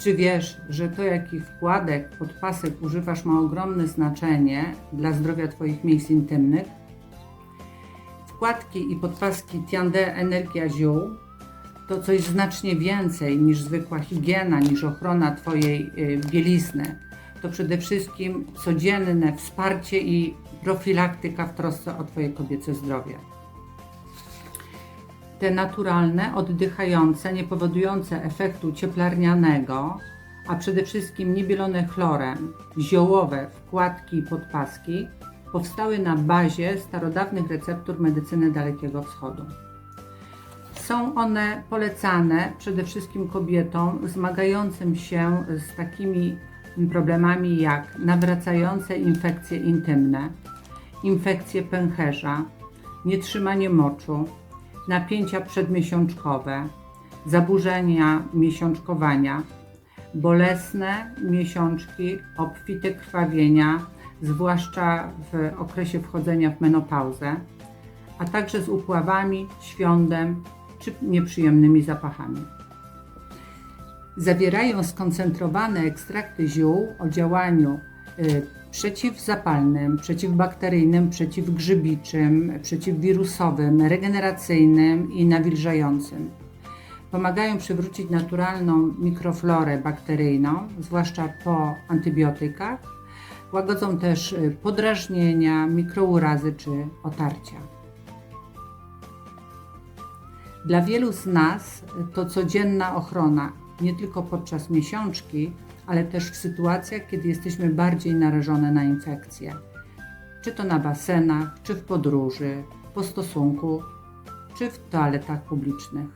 Czy wiesz, że to, jakich wkładek, podpasek używasz, ma ogromne znaczenie dla zdrowia Twoich miejsc intymnych? Wkładki i podpaski Tiande Energia Ziół to coś znacznie więcej niż zwykła higiena, niż ochrona Twojej y, bielizny. To przede wszystkim codzienne wsparcie i profilaktyka w trosce o Twoje kobiece zdrowie. Te naturalne, oddychające, nie powodujące efektu cieplarnianego, a przede wszystkim niebielone chlorem, ziołowe wkładki i podpaski powstały na bazie starodawnych receptur medycyny Dalekiego Wschodu. Są one polecane przede wszystkim kobietom zmagającym się z takimi problemami jak nawracające infekcje intymne, infekcje pęcherza, nietrzymanie moczu, napięcia przedmiesiączkowe, zaburzenia miesiączkowania, bolesne miesiączki, obfite krwawienia, zwłaszcza w okresie wchodzenia w menopauzę, a także z upławami, świądem czy nieprzyjemnymi zapachami. Zawierają skoncentrowane ekstrakty ziół o działaniu przeciwzapalnym, przeciwbakteryjnym, przeciwgrzybiczym, przeciwwirusowym, regeneracyjnym i nawilżającym. Pomagają przywrócić naturalną mikroflorę bakteryjną, zwłaszcza po antybiotykach. Łagodzą też y, podrażnienia, mikrourazy czy otarcia. Dla wielu z nas to codzienna ochrona, nie tylko podczas miesiączki, ale też w sytuacjach, kiedy jesteśmy bardziej narażone na infekcje. Czy to na basenach, czy w podróży, po stosunku, czy w toaletach publicznych.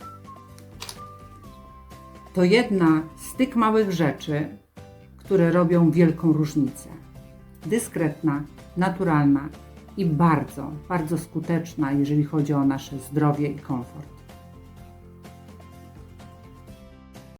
To jedna z tych małych rzeczy, które robią wielką różnicę. Dyskretna, naturalna i bardzo, bardzo skuteczna, jeżeli chodzi o nasze zdrowie i komfort.